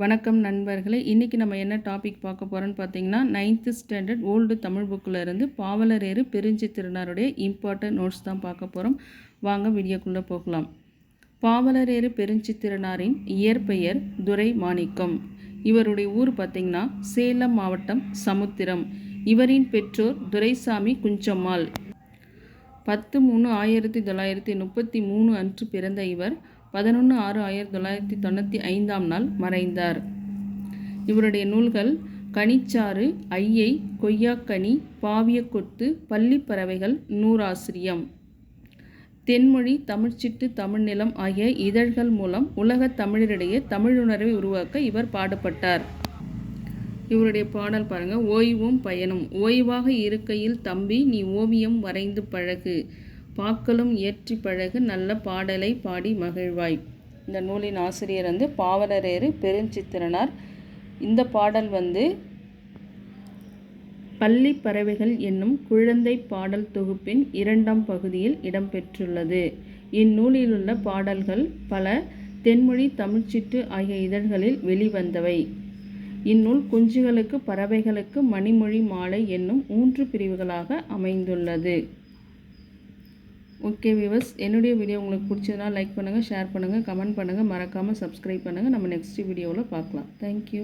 வணக்கம் நண்பர்களே. இன்றைக்கி நம்ம என்ன டாபிக் பார்க்க போகிறோன்னு பார்த்தீங்கன்னா நைன்த்து ஸ்டாண்டர்ட் ஓல்டு தமிழ் புக்கில் இருந்து பாவலரேறு பெருஞ்சி திருநாருடைய இம்பார்ட்டன்ட் நோட்ஸ் தான் பார்க்க போகிறோம் வாங்க வீடியோக்குள்ளே போகலாம். பாவலரேறு பெருஞ்சி திருநாரின் இயற்பெயர் துரை மாணிக்கம் இவருடைய ஊர் பார்த்திங்கன்னா சேலம் மாவட்டம் சமுத்திரம். இவரின் பெற்றோர் துரைசாமி குஞ்சம்மாள். பத்து மூணு ஆயிரத்தி தொள்ளாயிரத்தி முப்பத்தி மூணு அன்று பிறந்த இவர். பதினொன்று ஆறு ஆயிரத்தி தொள்ளாயிரத்தி தொண்ணூற்றி ஐந்தாம் நாள் மறைந்தார். இவருடைய நூல்கள் கனிச்சாறு ஐயை கொய்யாக்கனி பாவியக்கொத்து பள்ளிப்பறவைகள் நூறாசிரியம். தென்மொழி தமிழ்ச்சிட்டு தமிழ்நிலம் ஆகிய இதழ்கள் மூலம் உலகத் தமிழரிடையே தமிழுணர்வை உருவாக்க இவர் பாடுபட்டார். இவருடைய பாடல் பாருங்கள் ஓய்வும் பயனும். ஓய்வாக இருக்கையில் தம்பி நீ ஓவியம் வரைந்து பழகு. பாக்களும் இயற்றி பழகு நல்ல பாடலை பாடி மகிழ்வாய். இந்த நூலின் ஆசிரியர் வந்து பாவலரேறு பெருஞ்சித்திரனார். இந்த பாடல் வந்து பள்ளி பறவைகள் என்னும் குழந்தை பாடல் தொகுப்பின் இரண்டாம் பகுதியில் இடம்பெற்றுள்ளது. இந்நூலிலுள்ள பாடல்கள் பல தென்மொழி தமிழ்ச்சிட்டு ஆகிய இதழ்களில் வெளிவந்தவை. இந்நூல் குஞ்சுகளுக்கு பறவைகளுக்கு மணிமொழி மாலை என்னும் மூன்று பிரிவுகளாக அமைந்துள்ளது. ஓகே வியூவர்ஸ் என்னுடைய வீடியோ உங்களுக்கு பிடிச்சதுனா லைக் பண்ணுங்கள் ஷேர் பண்ணுங்கள் கமெண்ட் பண்ணுங்கள் மறக்காமல் சப்ஸ்கிரைப் பண்ணுங்கள் நம்ம நெக்ஸ்ட் வீடியோவில் பார்க்கலாம். தேங்க்யூ